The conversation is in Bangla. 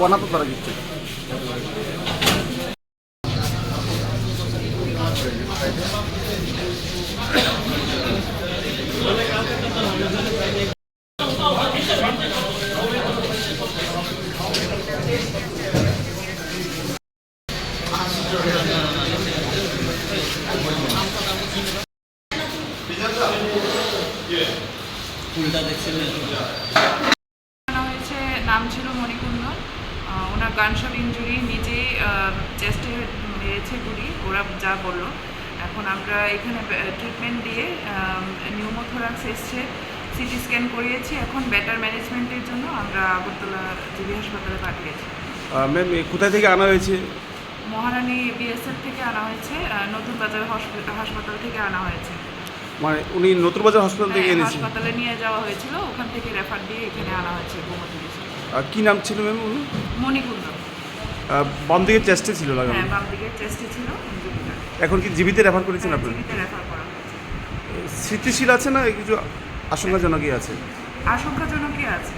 বানাতো তারা কিছু জানানো হয়েছে নাম ছিল মণিকুন্দন। ওনার গানশট ইঞ্জুরি নিজেই চেস্টে মেরেছে গুলি ওরা যা বলল। এখন আমরা এখানে ট্রিটমেন্ট দিয়ে নিউমোথোরাক্স এসছে সিটি স্ক্যান করিয়েছি। এখন বেটার ম্যানেজমেন্টের জন্য আমরা আগরতলা জিবি হাসপাতালে পাঠিয়েছি। ম্যাম কোথায় থেকে আনা হয়েছে? মহারানী বিএসএফ থেকে আনা হয়েছে নতুন বাজার হাসপাতাল থেকে আনা হয়েছে। মানে উনি নতুন বাজার হসপিটাল থেকে হ্যাঁ, এনেছেন। হাসপাতালে নিয়ে যাওয়া হয়েছিল ওখান থেকে রেফার দিয়ে এখানে আনা হয়েছে গোমতী আর কি নাম ছিল ম্যাম উনি? মণিকুন্দ। বাম দিকে চেস্টে ছিল লাগানো। হ্যাঁ বাম দিকে চেস্টে ছিল এখন কি জীবিতে রেফার করেছেন আপনি? জীবিতে রেফার করা স্মৃতিশীল আছে না কিছু আশঙ্কাজনকই আছে? আশঙ্কাজনকই আছে।